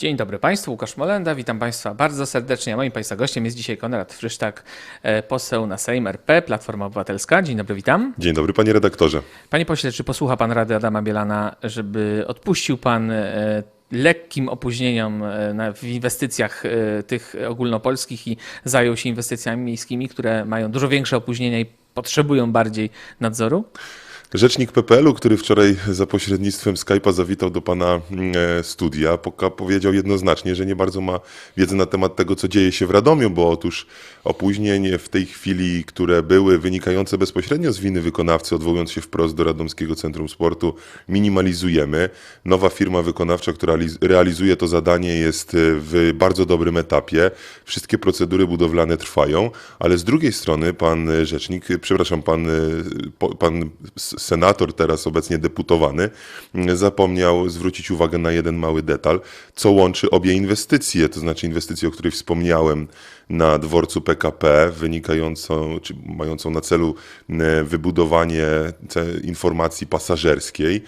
Dzień dobry Państwu, Łukasz Molenda, witam Państwa bardzo serdecznie. Moim Państwa gościem jest dzisiaj Konrad Frysztak, e, poseł na Sejm RP, Platforma Obywatelska. Dzień dobry, witam. Dzień dobry, panie redaktorze. Panie pośle, czy posłucha Pan Rady Adama Bielana, żeby odpuścił Pan e, lekkim opóźnieniom e, w inwestycjach tych ogólnopolskich i zajął się inwestycjami miejskimi, które mają dużo większe opóźnienia i potrzebują bardziej nadzoru? Rzecznik PPL-u, który wczoraj za pośrednictwem Skype'a zawitał do pana e, studia, powiedział jednoznacznie, że nie bardzo ma wiedzy na temat tego, co dzieje się w Radomiu, bo otóż opóźnień w tej chwili, które były wynikające bezpośrednio z winy wykonawcy, odwołując się wprost do Radomskiego Centrum Sportu, minimalizujemy. Nowa firma wykonawcza, która liz- realizuje to zadanie, jest e, w bardzo dobrym etapie. Wszystkie procedury budowlane trwają, ale z drugiej strony pan rzecznik, przepraszam, pan, e, pan senator, teraz obecnie deputowany, m, zapomniał zwrócić uwagę na jeden mały detal, co łączy obie inwestycje, to znaczy inwestycję, o której wspomniałem na dworcu PKP, wynikającą, czy mającą na celu m, wybudowanie informacji pasażerskiej,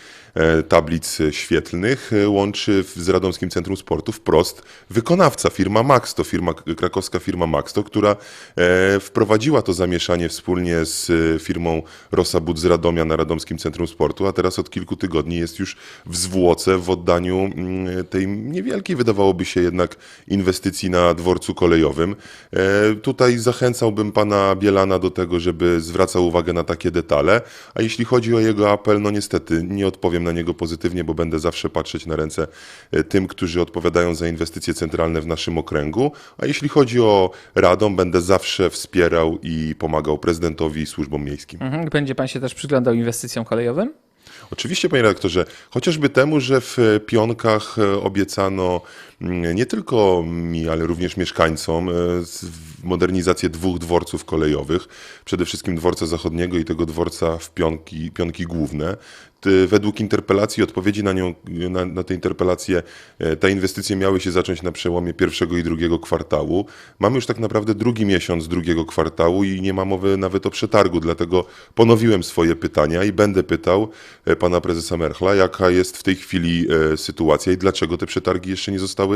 tablic świetlnych, e, łączy z Radomskim Centrum Sportu wprost wykonawca, firma Maxto, firma, krakowska firma Maxto, która e, wprowadziła to zamieszanie wspólnie z e, firmą Rosabud z Radomia na Radomskim Centrum Sportu, a teraz od kilku tygodni jest już w zwłoce w oddaniu mm, tej niewielkiej, wydawałoby się jednak, inwestycji na dworcu kolejowym. E, Tutaj zachęcałbym pana Bielana do tego, żeby zwracał uwagę na takie detale, a jeśli chodzi o jego apel, no niestety nie odpowiem na niego pozytywnie, bo będę zawsze patrzeć na ręce e, tym, którzy odpowiadają za inwestycje centralne w naszym okręgu, a jeśli chodzi o Radom, będę zawsze wspierał i pomagał prezydentowi i służbom miejskim. Mhm. Będzie Pan się też przyglądał inwestycjom kolejowym? Oczywiście, panie redaktorze, chociażby temu, że w Pionkach e, obiecano nie tylko mi, ale również mieszkańcom e, modernizację dwóch dworców kolejowych, przede wszystkim dworca zachodniego i tego dworca w Pionki, Pionki Główne. Według interpelacji, odpowiedzi na nią, na, na tę interpelację, e, te inwestycje miały się zacząć na przełomie pierwszego i drugiego kwartału. Mamy już tak naprawdę drugi miesiąc drugiego kwartału i nie ma mowy nawet o przetargu, dlatego ponowiłem swoje pytania i będę pytał e, pana prezesa Merchla, jaka jest w tej chwili sytuacja i dlaczego te przetargi jeszcze nie zostały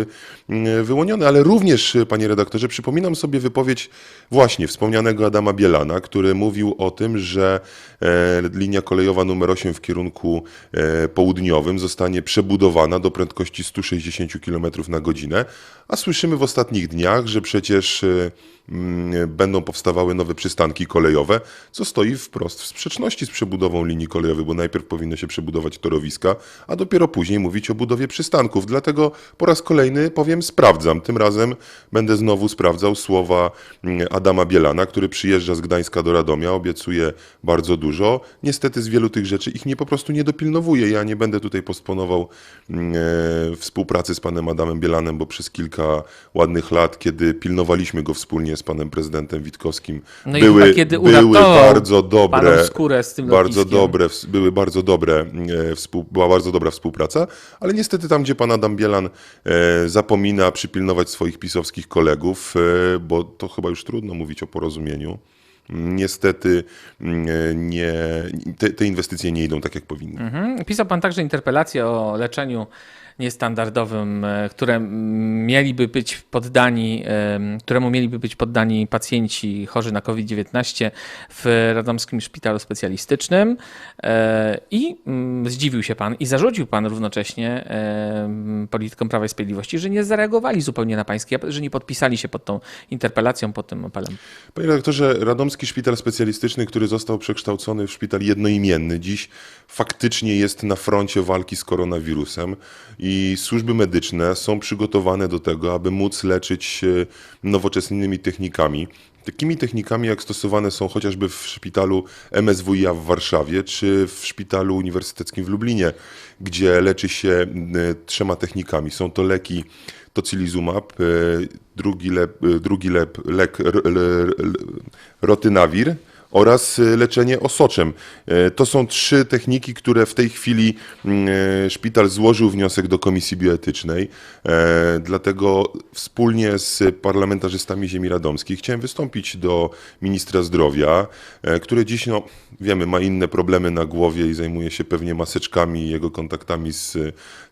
mm, wyłonione. Ale również, e, panie redaktorze, przypominam sobie wypowiedź właśnie wspomnianego Adama Bielana, który mówił o tym, że e, linia kolejowa numer 8 w kierunku e, południowym zostanie przebudowana do prędkości 160 km na godzinę, a słyszymy w ostatnich dniach, że przecież e, mm, będą powstawały nowe przystanki kolejowe, co stoi wprost w sprzeczności z przebudową linii kolejowej, bo najpierw powinno się przebudować torowiska, a dopiero później mówić o budowie przystanków. Dlatego po raz kolejny powiem sprawdzam. Tym razem będę znowu sprawdzał słowa mm, Adama Bielana, który przyjeżdża z Gdańska do Radomia, obiecuje bardzo dużo. Niestety z wielu tych rzeczy ich nie po prostu nie dopilnowuje. Ja nie będę tutaj postponował mm, e, współpracy z panem Adamem Bielanem, bo przez kilka ładnych lat, kiedy pilnowaliśmy go wspólnie z panem prezydentem Witkowskim, No i były, chyba kiedy były bardzo dobre, skórę z tym bardzo lotniskiem. dobre, były bardzo dobre, e, była bardzo dobra współpraca, ale niestety tam, gdzie pan Adam Bielan e, zapomina przypilnować swoich pisowskich kolegów, e, bo to chyba już trudno mówić o porozumieniu, niestety m, e, nie, te, te inwestycje nie idą tak, jak powinny. Mhm. Pisał Pan także interpelację o leczeniu niestandardowym, e, które mieliby być poddani, em, któremu mieliby być poddani pacjenci chorzy na COVID-19 w Radomskim Szpitalu Specjalistycznym E, i mm, zdziwił się Pan i zarzucił Pan równocześnie politykom Prawa i Sprawiedliwości, że nie zareagowali zupełnie na Pański apel, że nie podpisali się pod tą interpelacją, pod tym apelem. Panie redaktorze, Radomski Szpital Specjalistyczny, który został przekształcony w szpital jednoimienny, dziś faktycznie jest na froncie walki z koronawirusem i służby medyczne są przygotowane do tego, aby móc leczyć nowoczesnymi technikami. Takimi technikami, jak stosowane są chociażby w szpitalu MSWiA w Warszawie, czy w szpitalu uniwersyteckim w Lublinie, gdzie leczy się e, trzema technikami. Są to leki tocilizumab, e, drugi, lep, e, drugi lep, lek rotynawir oraz y, leczenie osoczem. E, To są trzy techniki, które w tej chwili mm, e, szpital złożył wniosek do Komisji Bioetycznej. E, Dlatego wspólnie z parlamentarzystami ziemi radomskiej chciałem wystąpić do ministra zdrowia, e, który dziś, no wiemy, ma inne problemy na głowie i zajmuje się pewnie maseczkami i jego kontaktami z,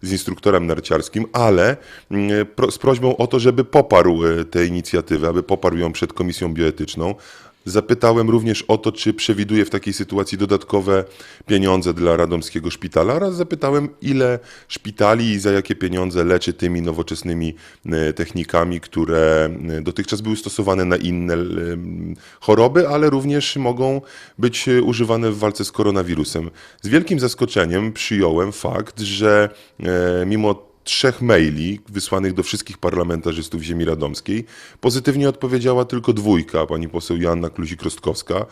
z instruktorem narciarskim, ale mm, z prośbą o to, żeby poparł e, tę inicjatywę, aby poparł ją przed Komisją Bioetyczną. Zapytałem również o to, czy przewiduje w takiej sytuacji dodatkowe pieniądze dla radomskiego szpitala oraz zapytałem, ile szpitali i za jakie pieniądze leczy tymi nowoczesnymi e, technikami, które e, dotychczas były stosowane na inne em, choroby, ale również mogą być e, używane w walce z koronawirusem. Z wielkim zaskoczeniem przyjąłem fakt, że e, mimo trzech maili wysłanych do wszystkich parlamentarzystów ziemi radomskiej. Pozytywnie odpowiedziała tylko dwójka, pani poseł Joanna Kluzik-Rostkowska,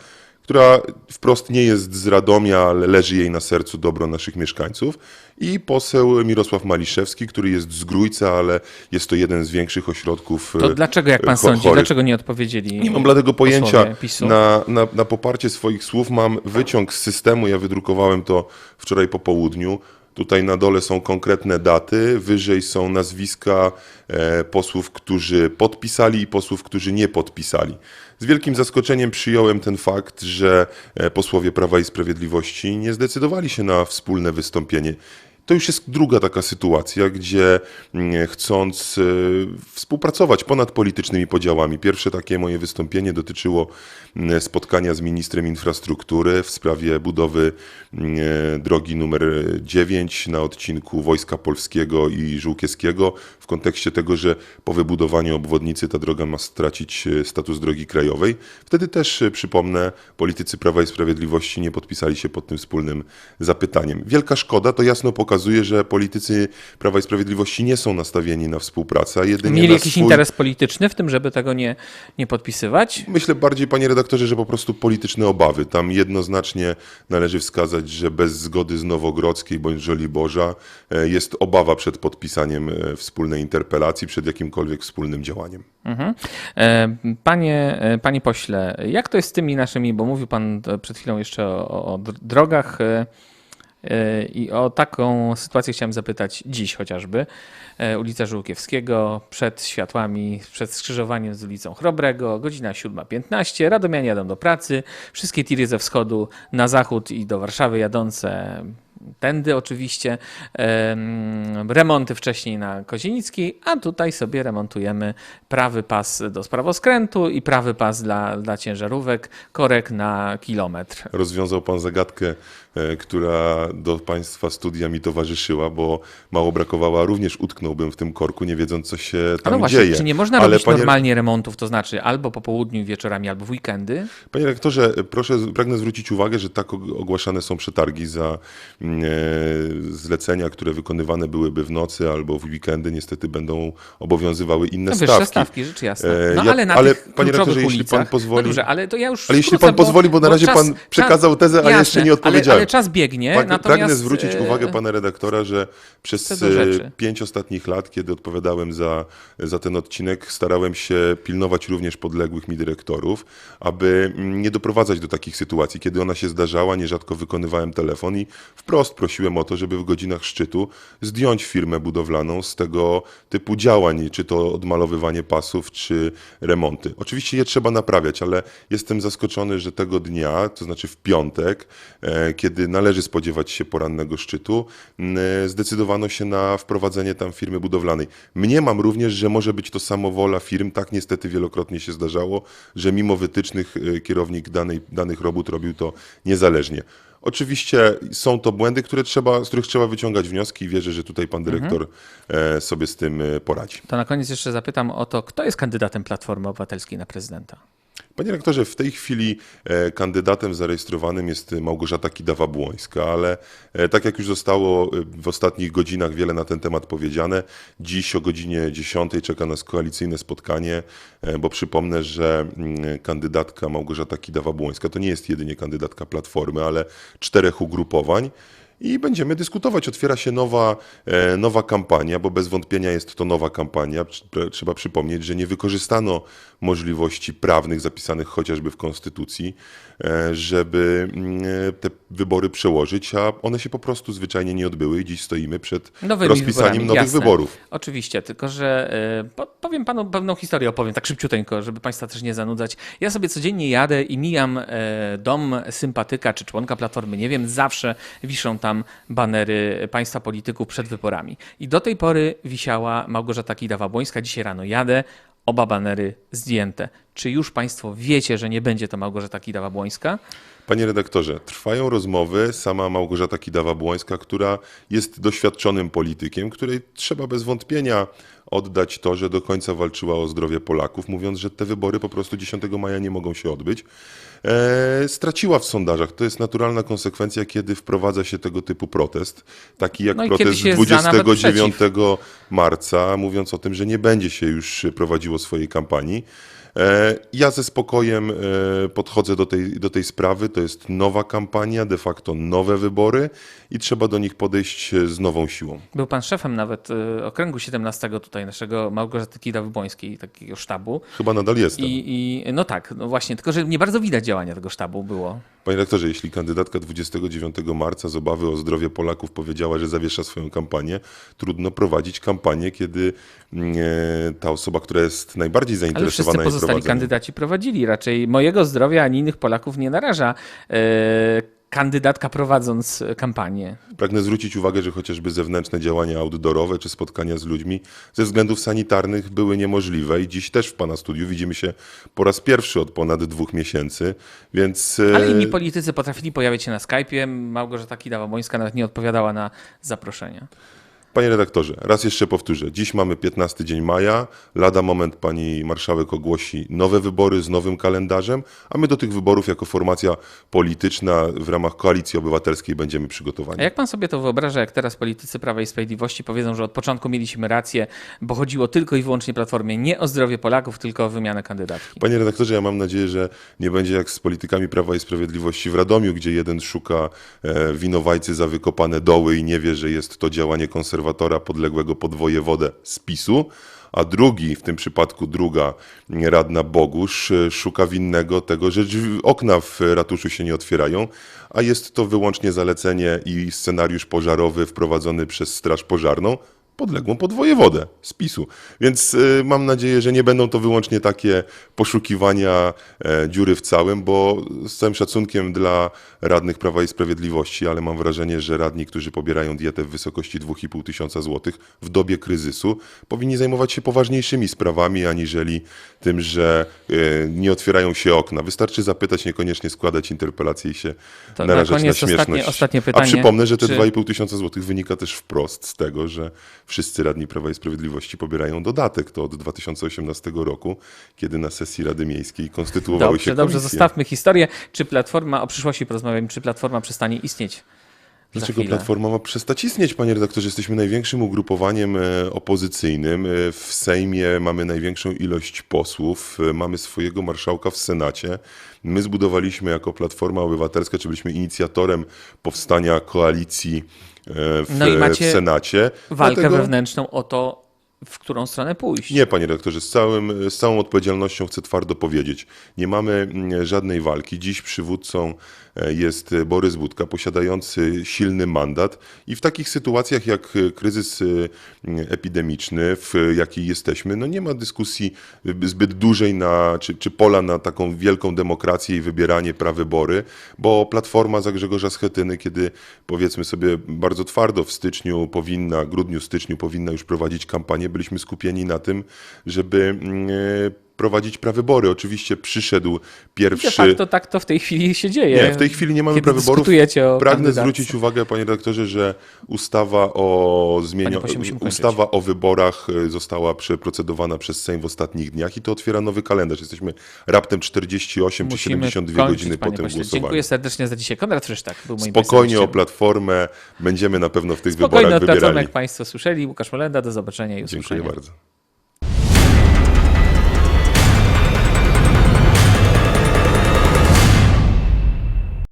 która wprost nie jest z Radomia, ale leży jej na sercu dobro naszych mieszkańców. I poseł Mirosław Maliszewski, który jest z Grójca, ale jest to jeden z większych ośrodków To e, dlaczego, jak pan cho- sądzi, chorych. dlaczego nie odpowiedzieli Nie mam dlatego pojęcia. Na, na, na poparcie swoich słów mam wyciąg z systemu. Ja wydrukowałem to wczoraj po południu. Tutaj na dole są konkretne daty, wyżej są nazwiska e, posłów, którzy podpisali i posłów, którzy nie podpisali. Z wielkim zaskoczeniem przyjąłem ten fakt, że e, posłowie Prawa i Sprawiedliwości nie zdecydowali się na wspólne wystąpienie. To już jest druga taka sytuacja, gdzie mm, chcąc e, współpracować ponad politycznymi podziałami. Pierwsze takie moje wystąpienie dotyczyło mm, spotkania z ministrem infrastruktury w sprawie budowy mm, e, drogi numer 9 na odcinku Wojska Polskiego i Żółkiewskiego w kontekście tego, że po wybudowaniu obwodnicy ta droga ma stracić e, status drogi krajowej. Wtedy też, przypomnę, politycy Prawa i Sprawiedliwości nie podpisali się pod tym wspólnym zapytaniem. Wielka szkoda, to jasno pokazuje, że politycy Prawa i Sprawiedliwości nie są nastawieni na współpracę, a jedynie Mieli na jakiś swój... interes polityczny w tym, żeby tego nie, nie podpisywać? Myślę bardziej, panie redaktorze, że po prostu polityczne obawy. Tam jednoznacznie należy wskazać, że bez zgody z Nowogrodzkiej bądź Żoliborza e, jest obawa przed podpisaniem e, wspólnej interpelacji, przed jakimkolwiek wspólnym działaniem. Mhm. E, Panie, panie pośle, jak to jest z tymi naszymi, bo mówił pan przed chwilą jeszcze o, o dr- drogach i o taką sytuację chciałem zapytać dziś chociażby. E, Ulica Żółkiewskiego przed światłami, przed skrzyżowaniem z ulicą Chrobrego, godzina 7.15. Radomianie jadą do pracy, wszystkie tiry ze wschodu na zachód i do Warszawy jadące tędy oczywiście. Em, Remonty wcześniej na Kozienickiej, a tutaj sobie remontujemy prawy pas do sprawoskrętu i prawy pas dla, dla ciężarówek, korek na kilometr. Rozwiązał pan zagadkę, e, która do państwa studia mi towarzyszyła, bo mało brakowało, a również utknąłbym w tym korku, nie wiedząc, co się A tam no właśnie, dzieje. czy nie można Ale robić panie- normalnie remontów, to znaczy albo po południu, wieczorami, albo w weekendy? Panie rektorze, proszę, pragnę zwrócić uwagę, że tak og- ogłaszane są przetargi za mm, zlecenia, które wykonywane byłyby w nocy albo w weekendy. Niestety będą obowiązywały inne No, stawki. stawki, rzecz jasna. E, No ja- ale na ale, tych panie redaktorze, jeśli pan pozwoli- No dobrze, ale to ja już Ale jeśli pan pozwoli, bo na razie pan przekazał tezę, a ja jeszcze nie odpowiedziałem. Ale, ale czas biegnie, Prag- natomiast... Pragnę zwrócić e, uwagę pana redaktora, że przez e, pięć ostatnich lat, kiedy odpowiadałem za, za ten odcinek, starałem się pilnować również podległych mi dyrektorów, aby mm, nie doprowadzać do takich sytuacji. Kiedy ona się zdarzała, nierzadko wykonywałem telefon i wprost prosiłem o to, żeby w godzinach szczytu zdjąć firmę budowlaną z tego typu działań, czy to odmalowywanie pasów, czy remonty. Oczywiście je trzeba naprawiać, ale jestem zaskoczony, że tego dnia, to znaczy w piątek, e, kiedy należy spodziewać się porannego szczytu, zdecydowano się na wprowadzenie tam firmy budowlanej. Mniemam również, że może być to samowola firm, tak niestety wielokrotnie się zdarzało, że mimo wytycznych e, kierownik danej, danych robót robił to niezależnie. Oczywiście są to błędy, które trzeba, z których trzeba wyciągać wnioski i wierzę, że tutaj pan dyrektor e, sobie z tym e, poradzi. To na koniec jeszcze zapytam o to, kto jest kandydatem Platformy Obywatelskiej na prezydenta? Panie rektorze, w tej chwili e, kandydatem zarejestrowanym jest Małgorzata Kidawa-Błońska, ale e, tak jak już zostało e, w ostatnich godzinach wiele na ten temat powiedziane, dziś o godzinie 10 czeka nas koalicyjne spotkanie, bo przypomnę, że mm, kandydatka Małgorzata Kidawa-Błońska to nie jest jedynie kandydatka Platformy, ale czterech ugrupowań. I będziemy dyskutować. Otwiera się nowa, nowa kampania, bo bez wątpienia jest to nowa kampania. Trz- Trzeba przypomnieć, że nie wykorzystano możliwości prawnych zapisanych chociażby w Konstytucji, e, żeby mm, e, te wybory przełożyć, a one się po prostu zwyczajnie nie odbyły i dziś stoimy przed Nowymi rozpisaniem wyborami, nowych jasne. wyborów. Oczywiście, tylko że po, powiem panu pewną historię, opowiem tak szybciuteńko, żeby państwa też nie zanudzać. Ja sobie codziennie jadę i mijam dom sympatyka czy członka Platformy, nie wiem, zawsze wiszą tam banery państwa polityków przed wyborami. I do tej pory wisiała Małgorzata Kidawa-Błońska, dzisiaj rano jadę, oba banery zdjęte. Czy już państwo wiecie, że nie będzie to Małgorzata Kidawa-Błońska? Panie redaktorze, trwają rozmowy, sama Małgorzata Kidawa-Błońska, która jest doświadczonym politykiem, której trzeba bez wątpienia oddać to, że do końca walczyła o zdrowie Polaków, mówiąc, że te wybory po prostu 10 maja nie mogą się odbyć. E, straciła w sondażach. To jest naturalna konsekwencja, kiedy wprowadza się tego typu protest, taki jak No protest się jest za, nawet 29 marca, mówiąc o tym, że nie będzie się już prowadziło swojej kampanii. E, Ja ze spokojem e, podchodzę do tej, do tej sprawy. To jest nowa kampania, de facto nowe wybory i trzeba do nich podejść e, z nową siłą. Był pan szefem nawet okręgu 17 tutaj naszego Małgorzaty Kidawy-Błońskiej, takiego sztabu. Chyba nadal jestem. I, I no tak, no właśnie, tylko że nie bardzo widać działania tego sztabu było. Panie rektorze, jeśli kandydatka 29 marca z obawy o zdrowie Polaków powiedziała, że zawiesza swoją kampanię, trudno prowadzić kampanię, kiedy mm, e, ta osoba, która jest najbardziej Ale wszyscy zainteresowana pozostali kandydaci prowadzili. Raczej mojego zdrowia ani innych Polaków nie naraża e, kandydatka prowadząc kampanię. Pragnę zwrócić uwagę, że chociażby zewnętrzne działania outdoorowe czy spotkania z ludźmi ze względów sanitarnych były niemożliwe i dziś też w Pana studiu widzimy się po raz pierwszy od ponad dwóch miesięcy, więc... e, Ale inni politycy potrafili pojawić się na Skype'ie. Małgorzata Kidawa-Błońska nawet nie odpowiadała na zaproszenia. Panie redaktorze, raz jeszcze powtórzę. Dziś mamy 15 dzień maja. Lada moment pani marszałek ogłosi nowe wybory z nowym kalendarzem, a my do tych wyborów jako formacja polityczna w ramach koalicji obywatelskiej będziemy przygotowani. A jak pan sobie to wyobraża, jak teraz politycy Prawa i Sprawiedliwości powiedzą, że od początku mieliśmy rację, bo chodziło tylko i wyłącznie Platformie nie o zdrowie Polaków, tylko o wymianę kandydatki? Panie redaktorze, ja mam nadzieję, że nie będzie jak z politykami Prawa i Sprawiedliwości w Radomiu, gdzie jeden szuka e, winowajcy za wykopane doły i nie wie, że jest to działanie konserwatora podległego pod wojewodę z PiSu, a drugi, w tym przypadku druga radna Bogusz, e, szuka winnego tego, że okna w ratuszu się nie otwierają, a jest to wyłącznie zalecenie i scenariusz pożarowy wprowadzony przez Straż Pożarną, podległą pod wojewodę z PiSu. Więc y, mam nadzieję, że nie będą to wyłącznie takie poszukiwania e, dziury w całym, bo z całym szacunkiem dla radnych Prawa i Sprawiedliwości, ale mam wrażenie, że radni, którzy pobierają dietę w wysokości 2,5 tysiąca złotych w dobie kryzysu, powinni zajmować się poważniejszymi sprawami, aniżeli tym, że e, nie otwierają się okna. Wystarczy zapytać, niekoniecznie składać interpelacje i się To na narażać na, koniec śmieszność. ostatnie- ostatnie A pytanie. przypomnę, że te Czy- 2,5 tysiąca złotych wynika też wprost z tego, że wszyscy radni Prawa i Sprawiedliwości pobierają dodatek. To od 2018 roku, kiedy na sesji Rady Miejskiej konstytuowały się Dobrze, dobrze, komisje. zostawmy historię. Czy Platforma, o przyszłości porozmawiamy, czy Platforma przestanie istnieć? Dlaczego? Platforma ma przestać istnieć, panie redaktorze? Jesteśmy największym ugrupowaniem e, opozycyjnym. E, W Sejmie mamy największą ilość posłów, e, mamy swojego marszałka w Senacie. My zbudowaliśmy jako Platforma Obywatelska, czy byliśmy inicjatorem powstania koalicji w, No i macie w Senacie. Walkę Dlatego- wewnętrzną o to, w którą stronę pójść. Nie, panie redaktorze, z, całym, z całą odpowiedzialnością chcę twardo powiedzieć. Nie mamy mm, żadnej walki. Dziś przywódcą jest Borys Budka, posiadający silny mandat i w takich sytuacjach jak e, kryzys e, epidemiczny, w jakiej jesteśmy, no nie ma dyskusji e, zbyt dużej na, czy, czy pola na taką wielką demokrację i wybieranie prawybory, bo Platforma za Grzegorza Schetyny, kiedy powiedzmy sobie bardzo twardo w styczniu powinna, grudniu, styczniu powinna już prowadzić kampanię, byliśmy skupieni na tym, żeby e, prowadzić prawybory. Oczywiście przyszedł De pierwszy... facto tak to w tej chwili się dzieje. Nie, w tej chwili nie mamy Kiedy prawyborów. o Pragnę kandydatce. zwrócić uwagę, panie redaktorze, że ustawa o kończyć. ustawa o wyborach e, została przeprocedowana przez Sejm w ostatnich dniach i to otwiera nowy kalendarz. Jesteśmy raptem 48 czy Musimy 72 kończyć, godziny po tym pośle. głosowaniu. Dziękuję serdecznie za dzisiaj. Konrad Frysztak był moim Spokojnie o Platformę, będziemy na pewno w tych Spokojnie wyborach od Platformy, wybierani. jak Państwo słyszeli. Łukasz Molenda, do zobaczenia i usłyszenia. Dziękuję bardzo.